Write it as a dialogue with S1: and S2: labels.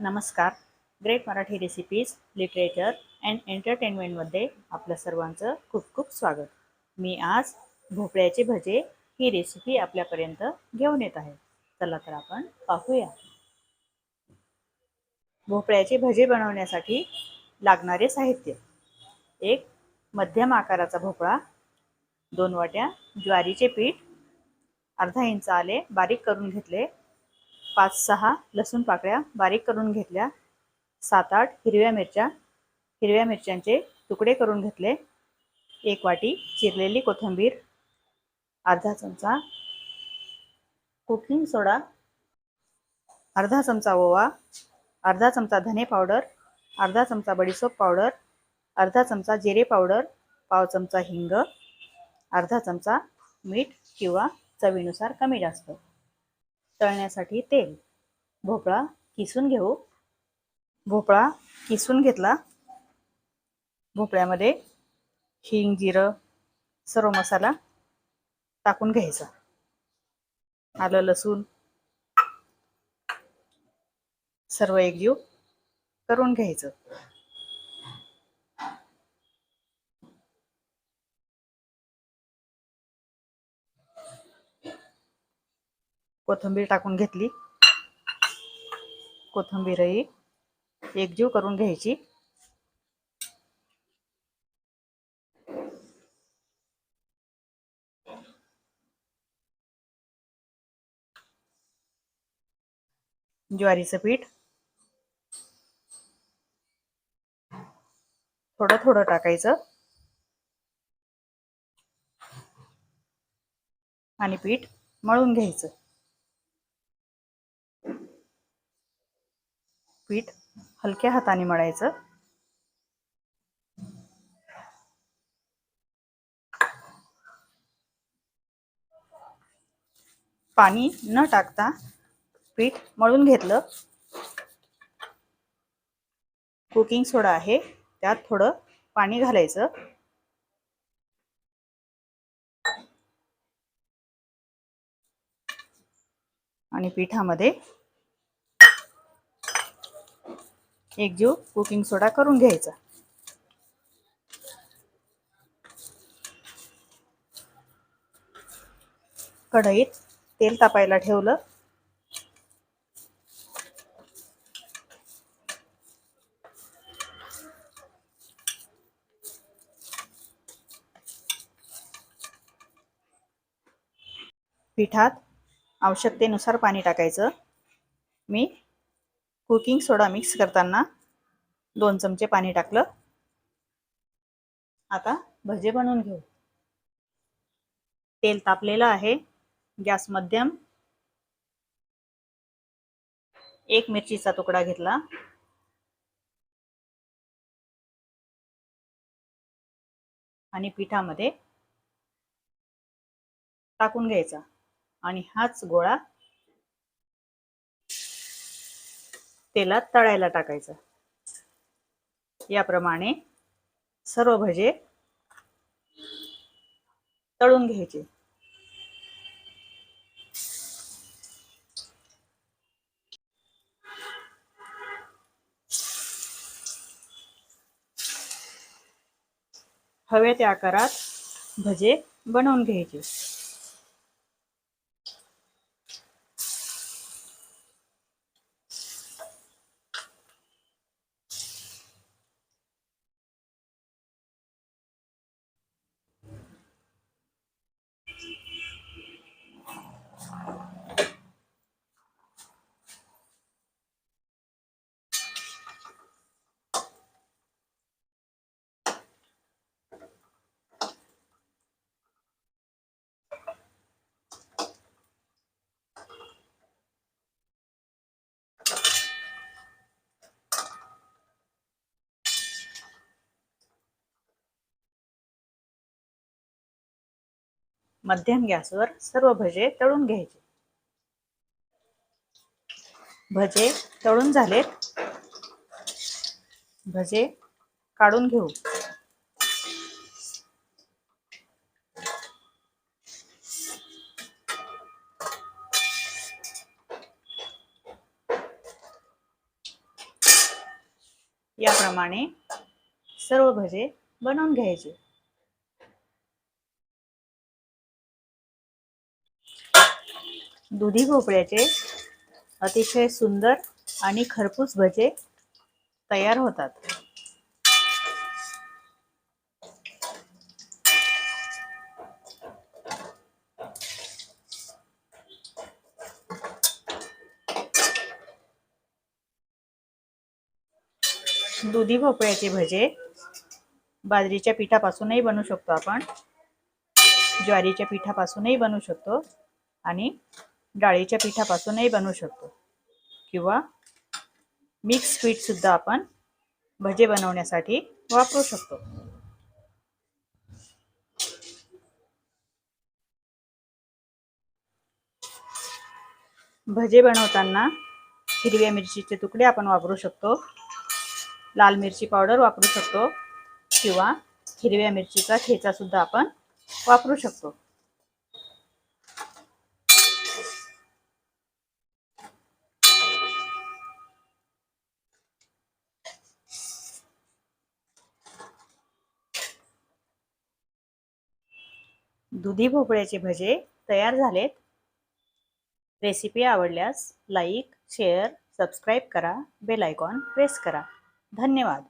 S1: नमस्कार. Great Marathi recipes literature and एंटरटेनमेंटमध्ये आपल्या सर्वांचं खूप खूप स्वागत. मी आज भोपळ्याचे भजे ही रेसिपी आपल्यापर्यंत घेऊन येत आहे. चला तर आपण पाहूया. भोपळ्याचे भजे बनवण्यासाठी लागणारे साहित्य. एक मध्यम आकाराचा भोपळा दोन वाट्या ज्वारीचे पीठ अर्धा इंच आले बारीक करून घेतले पाच सहा लसूण पाकळ्या बारीक करून घेतल्या. सात आठ हिरव्या मिरच्या हिरव्या मिरच्यांचे तुकडे करून घेतले. एक वाटी चिरलेली कोथिंबीर अर्धा चमचा कुकिंग सोडा अर्धा चमचा ओवा अर्धा चमचा धने पावडर अर्धा चमचा बडीसोप पावडर अर्धा चमचा जिरे पावडर पाव चमचा हिंग अर्धा चमचा मीठ किंवा चवीनुसार कमी जास्त. तळण्यासाठी तेल. भोपळा किसून घेऊ. भोपळा किसून घेतला. भोपळ्यामध्ये हिंग जिरं सर्व मसाला टाकून घ्यायचा. आलं लसूण. सर्व एकजीव करून घ्यायचं. कोथिंबीर टाकून घेतली. कोथिंबीरही एकजीव करून घ्यायची. ज्वारीचं पीठ. थोडं थोडं टाकायचं. आणि पीठ मळून घ्यायचं. पीठ हलक्या हाताने मळायचं. पाणी न टाकता पीठ मळून घेतलं. कुकिंग सोडा आहे त्यात थोडं पाणी घालायचं. आणि पिठामध्ये एकजीव कुकिंग सोडा करून घ्यायचा. कढईत तेल तापायला ठेवलं. पिठात आवश्यकतेनुसार पाणी टाकायचं. मी कुकिंग सोडा मिक्स करताना दोन चमचे पाणी टाकलं. आता भजे बनवून घेऊ. तेल तापलेलं आहे. गॅस मध्यम. एक मिरचीचा तुकडा घेतला. आणि पिठामध्ये टाकून घ्यायचा. आणि हाच गोळा तेलात तळायला टाकायचं. याप्रमाणे सर्व भजे तळून घ्यायचे. हवे त्या आकारात भजे बनवून घ्यायचे. मध्यम गॅसवर सर्व भजे तळून घ्यायचे. भजे तळून झालेत. भजे काढून घेऊ. याप्रमाणे सर्व भजे बनवून घ्यायचे. दुधी भोपळ्याचे अतिशय सुंदर आणि खरपूस भजे तयार होतात. दुधी भोपळ्याचे भजे बाजरीच्या पिठापासूनही बनवू शकतो आपण. ज्वारीच्या पिठापासूनही बनवू शकतो आणि डाळीच्या पिठापासूनही बनवू शकतो. किंवा मिक्स पीठसुद्धा आपण भजे बनवण्यासाठी वापरू शकतो. भजे बनवताना हिरव्या मिरचीचे तुकडे आपण वापरू शकतो. लाल मिरची पावडर वापरू शकतो. किंवा हिरव्या मिरचीचा ठेचा सुद्धा आपण वापरू शकतो. दुधी भोपळ्याचे भजे तयार झालेत. रेसिपी आवडल्यास लाईक शेअर सबस्क्राईब करा. बेल आयकॉन प्रेस करा. धन्यवाद.